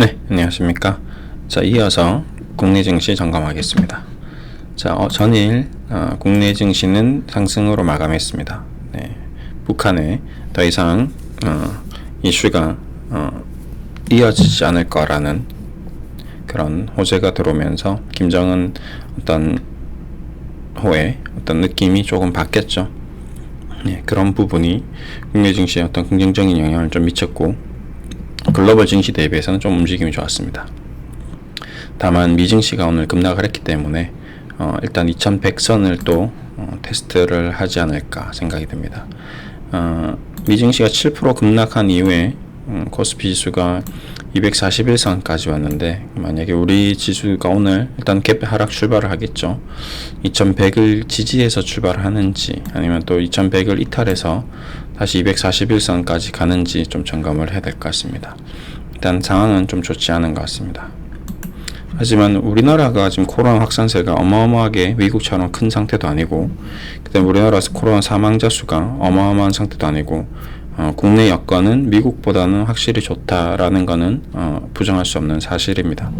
네, 안녕하십니까. 자, 이어서 국내 증시 점검하겠습니다. 자, 어, 전일 어, 국내 증시는 상승으로 마감했습니다. 네, 북한에 더 이상 어, 이슈가 어, 이어지지 않을 거라는 그런 호재가 들어오면서 김정은 어떤 호의 어떤 느낌이 조금 바뀌었죠. 네, 그런 부분이 국내 증시에 어떤 긍정적인 영향을 좀 미쳤고 글로벌 증시 대비해서는 좀 움직임이 좋았습니다. 다만 미증시가 오늘 급락을 했기 때문에 어, 일단 2100선을 또 어, 테스트를 하지 않을까 생각이 듭니다. 어, 미증시가 7% 급락한 이후에 음, 코스피 지수가 241선까지 왔는데 만약에 우리 지수가 오늘 일단 갭 하락 출발을 하겠죠. 2100을 지지해서 출발을 하는지 아니면 또 2100을 이탈해서 다시 241선까지 가는지 좀 점검을 해야 될 것 같습니다. 일단 상황은 좀 좋지 않은 것 같습니다. 하지만 우리나라가 지금 코로나 확산세가 어마어마하게 미국처럼 큰 상태도 아니고 그다음 우리나라에서 코로나 사망자 수가 어마어마한 상태도 아니고 어, 국내 여건은 미국보다는 확실히 좋다라는 것은 어, 부정할 수 없는 사실입니다.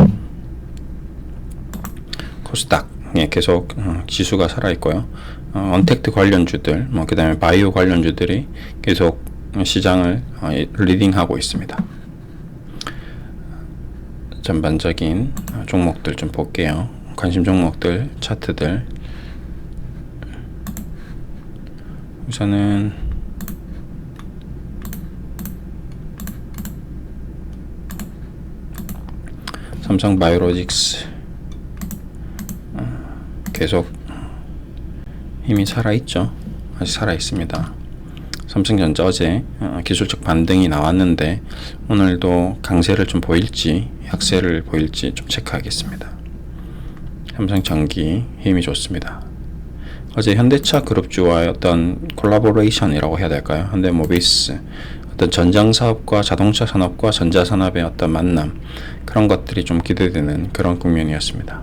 코스닥 예, 계속 어, 지수가 살아 있고요. 어, 언택트 관련주들, 뭐 그다음에 바이오 관련주들이 계속 시장을 어, 리딩하고 있습니다. 전반적인 종목들 좀 볼게요. 관심 종목들, 차트들. 우선은 삼성 바이오로직스 어, 계속 힘이 살아있죠. 아직 살아있습니다. 삼성전자 어제 어, 기술적 반등이 나왔는데 오늘도 강세를 좀 보일지 약세를 보일지 좀 체크하겠습니다. 삼성전기 힘이 좋습니다. 어제 현대차 그룹주와의 어떤 콜라보레이션이라고 해야 될까요? 현대모비스 어떤 전장 사업과 자동차 산업과 전자 산업의 어떤 만남 그런 것들이 좀 기대되는 그런 국면이었습니다.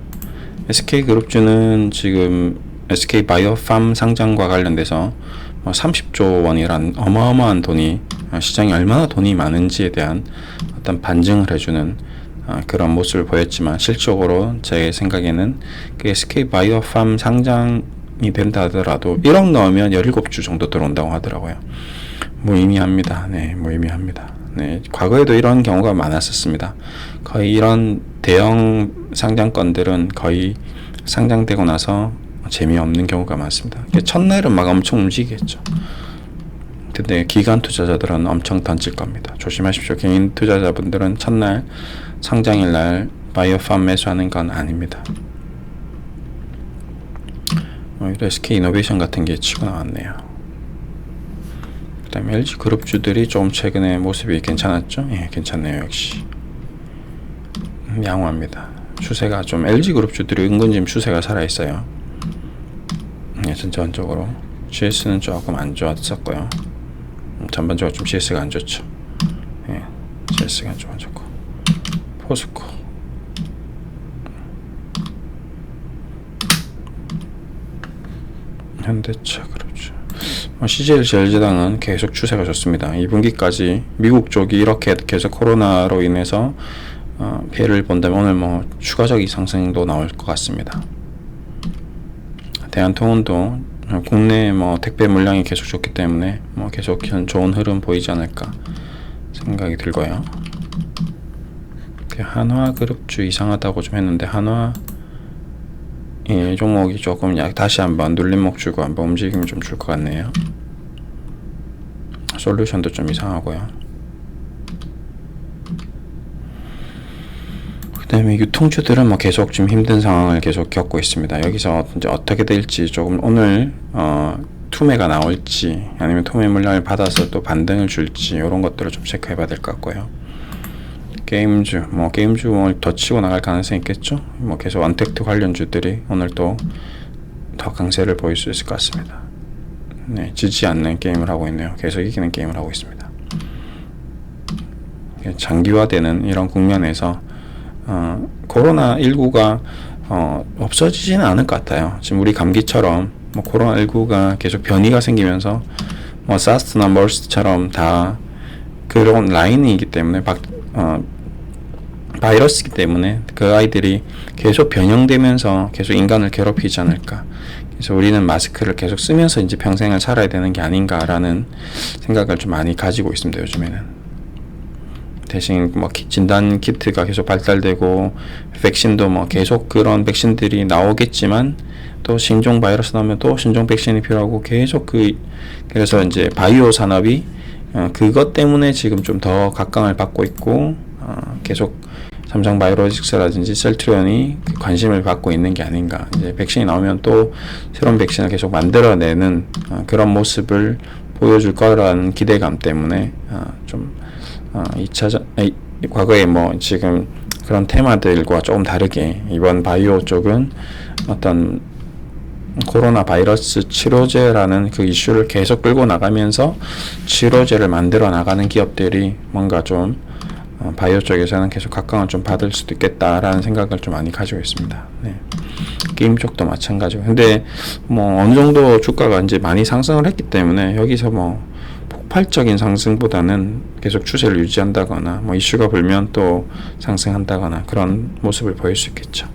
SK 그룹주는 지금 SK 바이오팜 상장과 관련돼서 30조 뭐 원이란 어마어마한 돈이 어, 시장에 얼마나 돈이 많은지에 대한 어떤 반증을 해주는 어, 그런 모습을 보였지만 실적으로 제 생각에는 그 SK 바이오팜 상장이 된다 하더라도 1억 넣으면 17주 정도 들어온다고 하더라고요. 무의미합니다. 네, 무의미합니다. 네, 과거에도 이런 경우가 많았었습니다. 거의 이런 대형 상장건들은 거의 상장되고 나서 재미없는 경우가 많습니다. 첫날은 막 엄청 움직이겠죠. 근데 기관 투자자들은 엄청 던질 겁니다. 조심하십시오. 개인 투자자분들은 첫날 상장일 날 바이오팜 매수하는 건 아닙니다. 오히려 SK 이노베이션 같은 게 치고 나왔네요. 그 다음에 LG 그룹주들이 좀 최근에 모습이 괜찮았죠? 예, 괜찮네요, 역시. 양호합니다. 추세가 좀 LG 그룹주들이 은근 지금 추세가 살아있어요. 예, 전반적으로 GS는 조금 안 좋았었고요. 음, 전반적으로 좀 GS가 안 좋죠. 예, GS가 좀 안 좋고 포스코 현대차 그렇죠. CGL 제일제당은 계속 추세가 좋습니다. 2분기까지 미국 쪽이 이렇게 계속 코로나로 인해서 어, 피해를 본다면 오늘 뭐 추가적인 상승도 나올 것 같습니다. 대한통운도 국내 뭐 택배 물량이 계속 좋기 때문에 뭐 계속 좋은 흐름 보이지 않을까 생각이 들고요. 한화 그룹주 이상하다고 좀 했는데 한화 이 종목이 조금 약 다시 한번 눌림목 주고 한번 움직임 좀 줄 것 같네요. 솔루션도 좀 이상하고요. 그 다음에 유통주들은 뭐 계속 좀 힘든 상황을 계속 겪고 있습니다. 여기서 이제 어떻게 될지 조금 오늘 어, 투매가 나올지 아니면 투매 물량을 받아서 또 반등을 줄지 이런 것들을 좀 체크해 봐야 될 것 같고요. 게임주 뭐 게임주 오늘 더 치고 나갈 가능성이 있겠죠. 뭐 계속 원택트 관련주들이 오늘 또 더 강세를 보일 수 있을 것 같습니다. 네, 지지 않는 게임을 하고 있네요. 계속 이기는 게임을 하고 있습니다. 장기화되는 이런 국면에서 어, 코로나 19가 어, 없어지지는 않을 것 같아요. 지금 우리 감기처럼 뭐 코로나 19가 계속 변이가 생기면서 뭐 사스나 머스처럼 다 그런 라인이기 때문에 박, 어, 바이러스이기 때문에 그 아이들이 계속 변형되면서 계속 인간을 괴롭히지 않을까. 그래서 우리는 마스크를 계속 쓰면서 이제 평생을 살아야 되는 게 아닌가라는 생각을 좀 많이 가지고 있습니다. 요즘에는. 대신 뭐 키- 진단 키트가 계속 발달되고 백신도 뭐 계속 그런 백신들이 나오겠지만 또 신종 바이러스 나오면 또 신종 백신이 필요하고 계속 그 그래서 이제 바이오 산업이 어, 그것 때문에 지금 좀 더 각광을 받고 있고 어, 계속 삼성 바이오로직스라든지 셀트리온이 그 관심을 받고 있는 게 아닌가. 이제 백신이 나오면 또 새로운 백신을 계속 만들어내는 어, 그런 모습을 보여줄 거라는 기대감 때문에 어, 좀 어, 2차전 아니, 과거에 뭐 지금 그런 테마들과 조금 다르게 이번 바이오 쪽은 어떤 코로나 바이러스 치료제라는 그 이슈를 계속 끌고 나가면서 치료제를 만들어 나가는 기업들이 뭔가 좀 어, 바이오 쪽에서는 계속 각광을 좀 받을 수도 있겠다라는 생각을 좀 많이 가지고 있습니다. 네. 게임 쪽도 마찬가지고. 근데 뭐 어느 정도 주가가 이제 많이 상승을 했기 때문에 여기서 뭐 폭발적인 상승보다는 계속 추세를 유지한다거나 뭐 이슈가 불면 또 상승한다거나 그런 모습을 보일 수 있겠죠.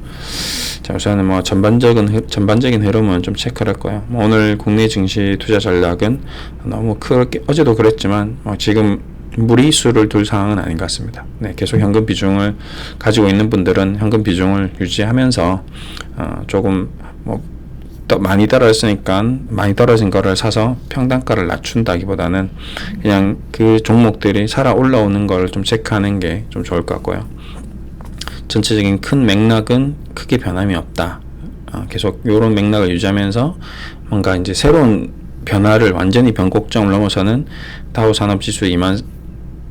자, 우선은 뭐 전반적인 흐- 전반적인 흐름은 좀 체크를 할 거예요. 뭐 오늘 국내 증시 투자 전략은 너무 크게 어제도 그랬지만 뭐 지금 무리수를 둘 상황은 아닌 것 같습니다. 네, 계속 현금 비중을 가지고 있는 분들은 현금 비중을 유지하면서 어, 조금 뭐 더 많이 떨어졌으니까 많이 떨어진 거를 사서 평단가를 낮춘다기보다는 그냥 그 종목들이 살아 올라오는 걸 좀 체크하는 게 좀 좋을 것 같고요. 전체적인 큰 맥락은 크게 변함이 없다. 어, 계속 이런 맥락을 유지하면서 뭔가 이제 새로운 변화를 완전히 변곡점을 넘어서는 다우 산업지수 2만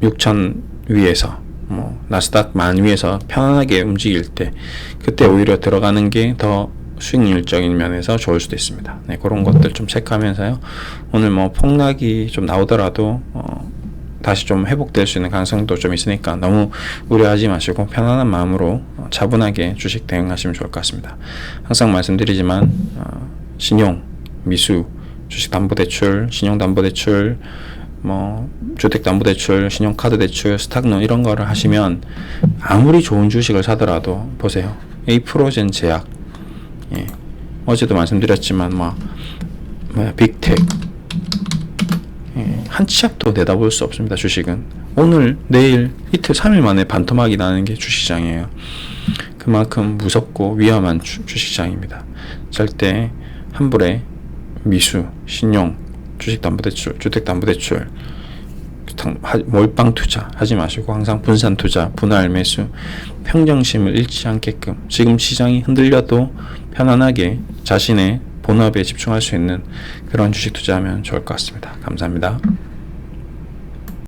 6천 위에서 뭐 나스닥 만 위에서 편안하게 움직일 때 그때 오히려 들어가는 게 더 수익률적인 면에서 좋을 수도 있습니다. 네, 그런 것들 좀 체크하면서요. 오늘 뭐 폭락이 좀 나오더라도 어, 다시 좀 회복될 수 있는 가능성도 좀 있으니까 너무 우려하지 마시고 편안한 마음으로 어, 차분하게 주식 대응하시면 좋을 것 같습니다. 항상 말씀드리지만 어, 신용, 미수, 주식담보대출, 신용담보대출, 뭐 주택담보대출, 신용카드대출, 스탁론 이런 거를 하시면 아무리 좋은 주식을 사더라도 보세요. 에이프로젠 제약, 예. 어제도 말씀드렸지만 막 뭐야 빅텍 예, 한 치 앞도 내다볼 수 없습니다. 주식은 오늘 내일 이틀 3일 만에 반토막이 나는 게 주식시장이에요. 그만큼 무섭고 위험한 주, 주식시장입니다. 절대 함부로 미수, 신용, 주식담보대출, 주택담보대출, 당- 하- 몰빵 투자 하지 마시고 항상 분산 투자, 분할 매수, 평정심을 잃지 않게끔 지금 시장이 흔들려도 편안하게 자신의 본업에 집중할 수 있는 그런 주식 투자하면 좋을 것 같습니다. 감사합니다.